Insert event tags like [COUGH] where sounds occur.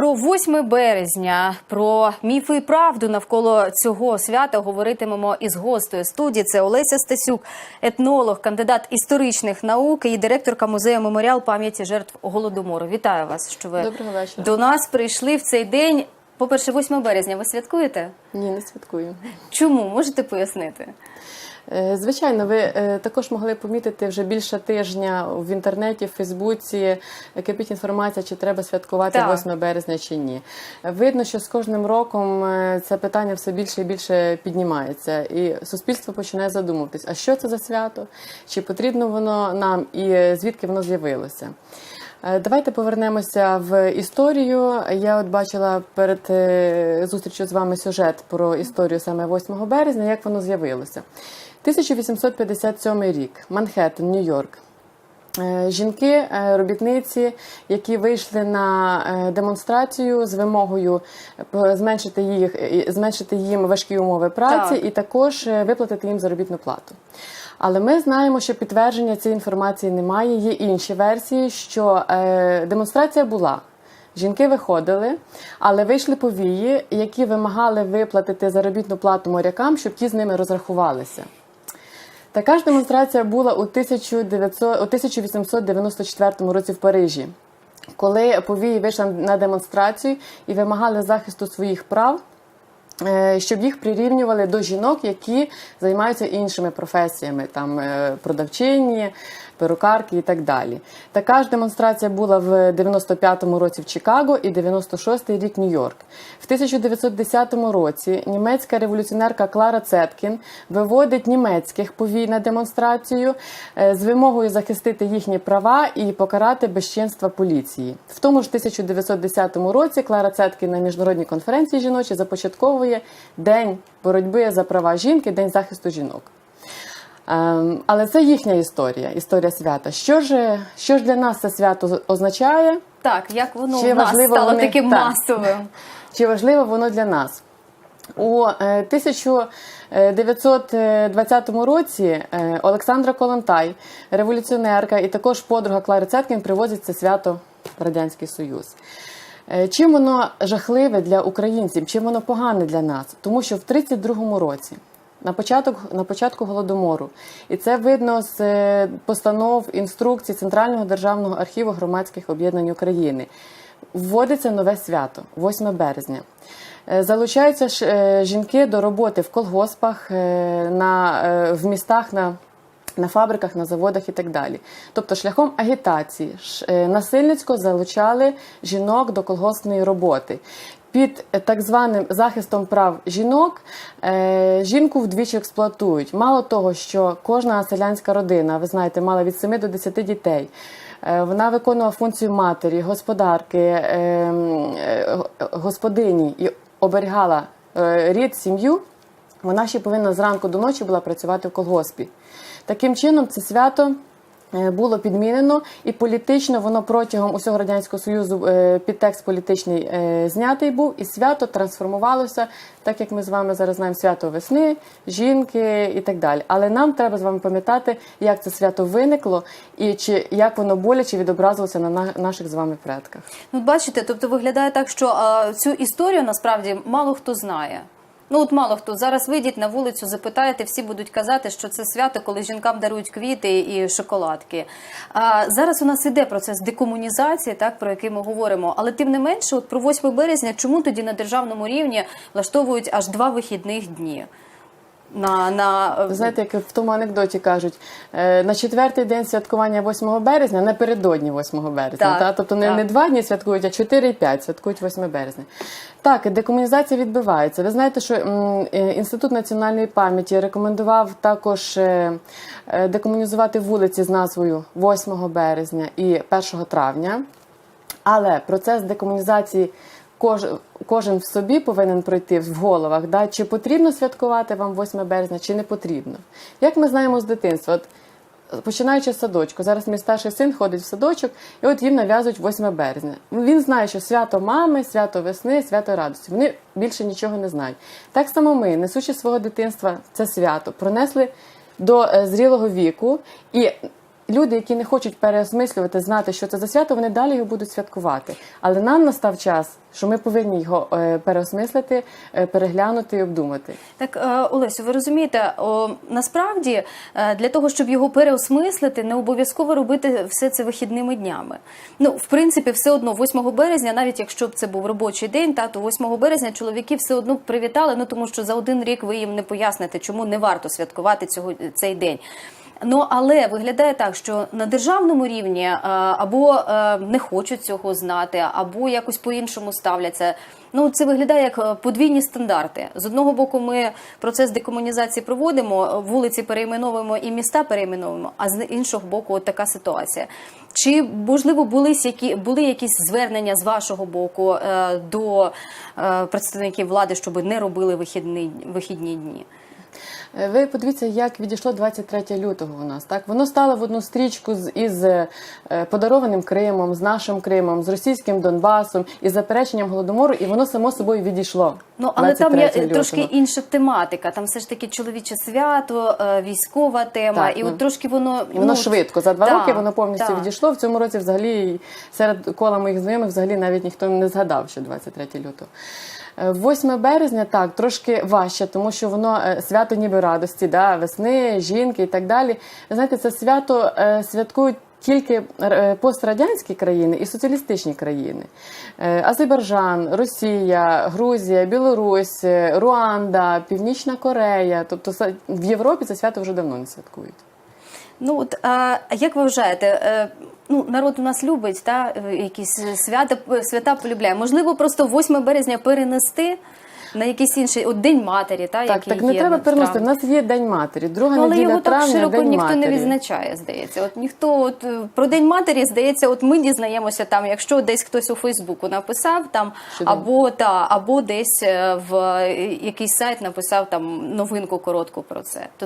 Про 8 березня, про міфи і правду навколо цього свята говоритимемо із гостею студії. Це Олеся Стасюк, етнолог, кандидат історичних наук і директорка музею меморіал пам'яті жертв голодомору. Вітаю вас, що ви Доброго вечора. до нас прийшли в цей день. По-перше, 8 березня ви святкуєте? Ні, не святкую. Чому можете пояснити? Е, Звичайно, ви е, також могли помітити вже більше тижня в інтернеті, в Фейсбуці е, кипить інформація, чи треба святкувати Так. 8 березня чи ні. Видно, що з кожним роком це питання все більше і більше піднімається, і суспільство починає задумуватись, а що це за свято, чи потрібно воно нам, і звідки воно з'явилося. Е, Давайте повернемося в історію. Я от бачила перед е, зустрічю з вами сюжет про історію саме 8 березня, як воно з'явилося. 1857 рік, Манхеттен, Нью-Йорк. Е, Жінки, е, робітниці, які вийшли на е, демонстрацію з вимогою зменшити їх, зменшити їм важкі умови праці Так. і також виплатити їм заробітну плату. Але ми знаємо, що підтвердження цієї інформації немає. Є інші версії, що демонстрація була. Жінки виходили, але вийшли повії, які вимагали виплатити заробітну плату морякам, щоб ті з ними розрахувалися. Така ж демонстрація була у 1900 у 1894 році в Парижі, коли повії вийшли на демонстрацію і вимагали захисту своїх прав, е, щоб їх прирівнювали до жінок, які займаються іншими професіями, там е, продавчині, перукарки і так далі. Така ж демонстрація була в 95-му році в Чикаго і 96-й рік Нью-Йорк. В 1910 році німецька революціонерка Клара Цеткін виводить німецьких повій на демонстрацію е, з вимогою захистити їхні права і покарати безчинства поліції. В тому ж 1910 році Клара Цеткін на міжнародній конференції жіночі започатковує День боротьби за права жінки, День захисту жінок. Ем, Але це їхня історія, історія свята. Що ж, що ж для нас це свято означає? Так, як воно Чи в нас стало вони- таким так. масовим? [LAUGHS] Чи важливо воно для нас? У е, 1920 році е, Олександра Колонтай, революціонерка і також подруга Клари Цеткін привозять це свято в Радянський Союз. Е, Чим воно жахливе для українців, чим воно погане для нас? Тому що в 32-му році, на початок на початку голодомору, і це видно з е, постанов інструкцій Центрального державного архіву громадських об'єднань України. Вводиться нове свято 8 березня. Е, Залучаються е, жінки до роботи в колгоспах, на, в містах на на фабриках, на заводах і так далі. Тобто, шляхом агітації насильницько залучали жінок до колгоспної роботи. Під е, так званим захистом прав жінок е, жінку вдвічі експлуатують. Мало того, що кожна селянська родина, ви знаєте, мала від 7 до 10 дітей. Е, Вона виконувала функцію матері, господарки, господині і оберігала рід, сім'ю. Вона ще повинна зранку до ночі була працювати в колгоспі. Таким чином, це свято було підмінено, і політично воно протягом усього радянського союзу е, підтекст політичний е, знятий був, і свято трансформувалося, так як ми з вами зараз знаємо, свято весни, жінки і так далі. Але нам треба з вами пам'ятати, як це свято виникло і чи як воно боляче відобразилося на- наших з вами предках. Ну, бачите, тобто виглядає так, що а, цю історію насправді мало хто знає. Ну от мало хто зараз вийдіть на вулицю, запитаєте, всі будуть казати, що це свято, коли жінкам дарують квіти і шоколадки. А зараз у нас іде процес декомунізації, так про який ми говоримо. Але тим не менше, от про 8 березня, чому тоді на державному рівні влаштовують аж два вихідних дні? На, на Ви знаєте, як в тому анекдоті кажуть, е, на четвертий день святкування 8 березня, напередодні 8 березня. Так, та? Тобто не, так. не два дні святкують, а 4 і 5 святкують 8 березня. Так, декомунізація відбувається. Ви знаєте, що е, Інститут національної пам'яті рекомендував також е, декомунізувати вулиці з назвою 8 березня і 1 травня. Але процес декомунізації кож, кожен в собі повинен пройти в головах, да, чи потрібно святкувати вам 8 березня, чи не потрібно. Як ми знаємо з дитинства, от, починаючи з садочку, зараз мій старший син ходить в садочок, і от їм нав'язують 8 березня. Він знає, що свято мами, свято весни, свято радості. Вони більше нічого не знають. Так само ми, несучи свого дитинства це свято, пронесли до е, зрілого віку і люди, які не хочуть переосмислювати, знати, що це за свято, вони далі його будуть святкувати. Але нам настав час, що ми повинні його е, переосмислити, е, переглянути і обдумати. Так, е, Олесю, ви розумієте, насправді для того, щоб його переосмислити, не обов'язково робити все це вихідними днями. Ну, в принципі, все одно 8 березня, навіть якщо б це був робочий день, та то 8 березня чоловіки все одно привітали. Ну тому що за один рік ви їм не поясните, чому не варто святкувати цього цей день. Ну але виглядає так, що на державному рівні е, або е, не хочуть цього знати, або якось по-іншому ставляться. Ну це виглядає як е, подвійні стандарти. З одного боку, ми процес декомунізації проводимо, вулиці перейменовуємо і міста перейменовуємо. А з іншого боку, от така ситуація. Чи можливо були які були якісь звернення з вашого боку до представників влади, щоб не робили вихідні, вихідні дні? Е, Ви подивіться, як відійшло 23 лютого у нас. Так воно стало в одну стрічку з із е, подарованим Кримом, з нашим Кримом, з російським Донбасом із запереченням голодомору, і воно само собою відійшло. Ну, але там є 23 трошки інша тематика. Там все ж таки чоловіче свято, е, військова тема, Так, і ну, от трошки воно І воно ну, швидко. За два так, роки воно повністю так. відійшло. В цьому році взагалі серед кола моїх знайомих взагалі навіть ніхто не згадав, що 23 лютого. Е, 8 березня так трошки важче, тому що воно свято ніби радості, да, весни, жінки і так далі. Знаєте, це свято е, святкують. Тільки е, пострадянські країни і соціалістичні країни: Е, Азербайджан, Росія, Грузія, Білорусь, Руанда, Північна Корея. Тобто в Європі це свято вже давно не святкують. Ну от а як ви вважаєте? Ну, народ у нас любить та якісь свята свята полюбляє. Можливо, просто 8 березня перенести на якийсь інший от день матері, та Так, який так не є треба переносити. У нас є День матері, друга Ну, але неділя його так травня, широко День ніхто матері. не відзначає, здається. От ніхто от е, про день матері, здається, от ми дізнаємося там, якщо десь хтось у Фейсбуку написав там, Щодо. або та або десь е, в е, якийсь сайт написав там новинку коротку про це.